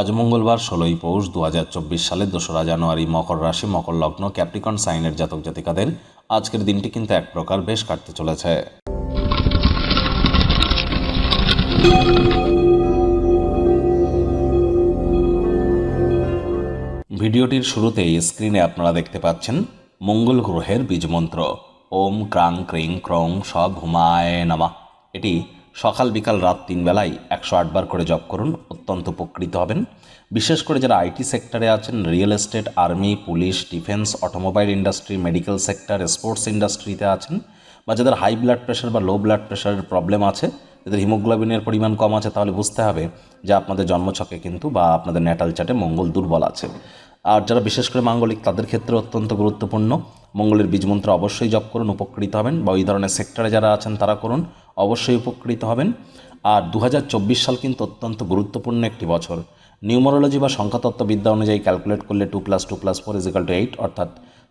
আজ মঙ্গলবার ষোলোই পৌষ দু হাজার চব্বিশ সালের দোসরা জানুয়ারি মকর রাশি, মকর লগ্ন, ক্যাপ্রিকন সাইনের জাতক জাতিকাদের আজকের দিনটি কিন্তু এক প্রকার বেশ কাটতে চলেছে। ভিডিওটির শুরুতেই স্ক্রিনে আপনারা দেখতে পাচ্ছেন মঙ্গল গ্রহের বীজমন্ত্র। ওম ক্রাং ক্রিং ক্রং স ঘুমায় নামা। এটি সকাল বিকাল রাত তিন বেলায় একশো আটবার করে জব করুন, অত্যন্ত উপকৃত হবেন। বিশেষ করে যারা আইটি সেক্টরে আছেন, real estate, army, police, defence, automobile industry, medical sector, sports ইন্ডাস্ট্রিতে আছেন বা যাদের হাই ব্লাড প্রেশার বা লো ব্লাড প্রেশারের প্রবলেম আছে, যাদের হিমোগ্লোবিনের পরিমাণ কম আছে, তাহলে বুঝতে হবে যে আপনাদের জন্মছকে কিন্তু বা আপনাদের ন্যাটাল চার্টে মঙ্গল দুর্বল আছে। আর যারা বিশেষ করে মাঙ্গলিক, তাদের ক্ষেত্রে অত্যন্ত গুরুত্বপূর্ণ। মঙ্গলের বীজমন্ত্র অবশ্যই জপ করুন, উপকৃত হবেন বা ওই ধরনের সেক্টরে যারা আছেন, তারা করুন। অবশ্যই উপকৃত হবেন। আর দু হাজার চব্বিশ সাল কিন্তু অত্যন্ত গুরুত্বপূর্ণ একটি বছর। নিউমোরোলজি বা সংখ্যাতত্ত্ববিদ্যা অনুযায়ী ক্যালকুলেট করলে two plus two plus four is equal to eight, অর্থাৎ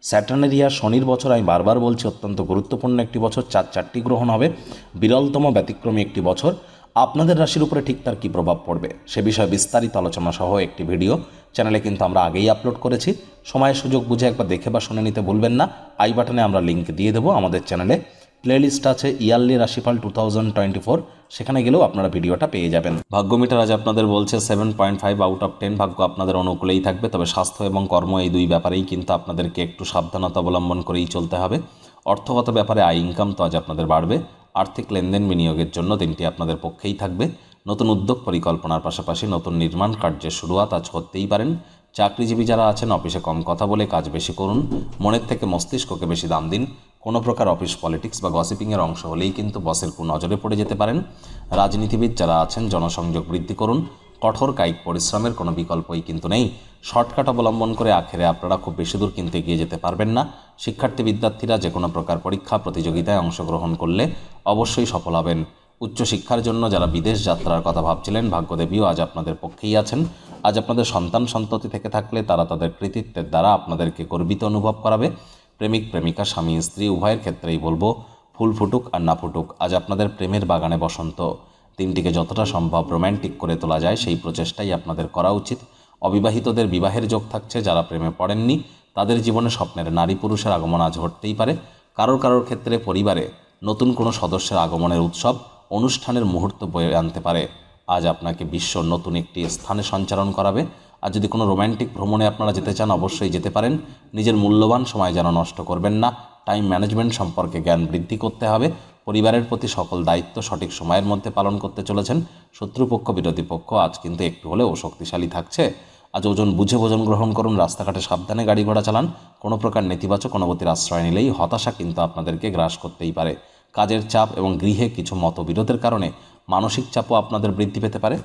স্যাটার্নের শনির বছর আমি বারবার বলছি অত্যন্ত গুরুত্বপূর্ণ একটি বছর, চার চারটি গ্রহণ হবে। বিরলতম ব্যতিক্রমী একটি বছর। আপনাদের রাশির উপরে ঠিক তার কী প্রভাব পড়বে? সে বিষয়ে বিস্তারিত আলোচনা সহ একটি ভিডিও। চ্যানেলে কিন্তু আমরা আগেই আপলোড করেছি। সময় সুযোগ বুঝে একবার দেখে বা শুনে নিতে ভুলবেন না। আই বাটনে আমরা লিঙ্ক দিয়ে দেবো আমাদের চ্যানেলে। প্লেলিস্ট আছে ইয়ারলি রাশিফল টু থাউজেন্ড টোয়েন্টি ফোর। সেখানে গেলেও আপনারা ভিডিওটা পেয়ে যাবেন। ভাগ্য মিটার আজ আপনাদের বলছে seven point five out of ten ভাগ্য আপনাদের অনুকূলেই থাকবে, তবে স্বাস্থ্য এবং কর্ম এই দুই ব্যাপারেই কিন্তু আপনাদেরকে একটু সাবধানতা অবলম্বন করেই চলতে হবে। অর্থগত ব্যাপারে আয় ইনকাম তো আজ আপনাদের বাড়বে। আর্থিক লেনদেন বিনিয়োগের জন্য দিনটি আপনাদের পক্ষেই থাকবে। নতুন উদ্যোগ পরিকল্পনার পাশাপাশি নতুন নির্মাণ কার্যের শুরুয়াত আজ করতেই পারেন। চাকরিজীবী যারা আছেন, অফিসে কম কথা বলে কাজ বেশি করুন। মনের থেকে মস্তিষ্ককে বেশি দাম দিন। কোনো প্রকার অফিস পলিটিক্স বা গসিপিংয়ের অংশ হলেই কিন্তু বসের নজরে পড়ে যেতে পারেন। রাজনীতিবিদ যারা আছেন, জনসংযোগ বৃদ্ধি করুন। কঠোর কায়িক পরিশ্রমের কোনো বিকল্পই কিন্তু নেই। শর্টকাট অবলম্বন করে আখেরে আপনারা খুব বেশি দূর কিন্তু এগিয়ে যেতে পারবেন না। শিক্ষার্থী বিদ্যার্থীরা যে কোনো প্রকার পরীক্ষা, প্রতিযোগিতায় অংশগ্রহণ করলে অবশ্যই সফল হবেন। উচ্চশিক্ষার জন্য যারা বিদেশ যাত্রার কথা ভাবছিলেন, ভাগ্যদেবীও আজ আপনাদের পক্ষেই আছেন। আজ আপনাদের সন্তান সন্ততি থেকে থাকলে তারা তাদের কৃতিত্বের দ্বারা আপনাদেরকে গর্বিত অনুভব করাবে। প্রেমিক, প্রেমিকা, স্বামী, স্ত্রী, উভয়ের ক্ষেত্রেই বলব, ফুল ফুটুক আর না ফুটুক, আজ আপনাদের প্রেমের বাগানে বসন্ত। দিনটিকে যতটা সম্ভব রোম্যান্টিক করে তোলা যায়, সেই প্রচেষ্টাই আপনাদের করা উচিত। অবিবাহিতদের বিবাহের যোগ থাকছে, যারা প্রেমে পড়েননি, তাদের জীবনে স্বপ্নের নারী পুরুষের আগমন আজ ঘটতেই পারে। কারোর কারোর ক্ষেত্রে পরিবারে নতুন কোনো সদস্যের আগমনের উৎসব অনুষ্ঠানের মুহূর্ত বয়ে আনতে পারে। আজ আপনাকে বিশ্ব নতুন একটি স্থানে সঞ্চারণ করাবে। আর যদি কোনো রোম্যান্টিক ভ্রমণে আপনারা যেতে চান, অবশ্যই যেতে পারেন। নিজের মূল্যবান সময় যেন নষ্ট করবেন না। টাইম ম্যানেজমেন্ট সম্পর্কে জ্ঞান বৃদ্ধি করতে হবে। পরিবারের প্রতি সকল দায়িত্ব সঠিক সময়ের মধ্যে পালন করতে চলেছেন। শত্রুপক্ষ, বিরোধী পক্ষ আজ কিন্তু একটু হলেও শক্তিশালী থাকছে। আজ ওজন বুঝে ভোজন গ্রহণ করুন, রাস্তাঘাটে সাবধানে গাড়ি ঘোড়া চালান। কোনো প্রকার নেতিবাচক অনুভূতির আশ্রয় নিলেই হতাশা কিন্তু আপনাদেরকে গ্রাস করতেই পারে। কাজের চাপ এবং গৃহে কিছু মতবিরোধের কারণে মানসিক চাপও আপনাদের বৃদ্ধি পেতে পারে।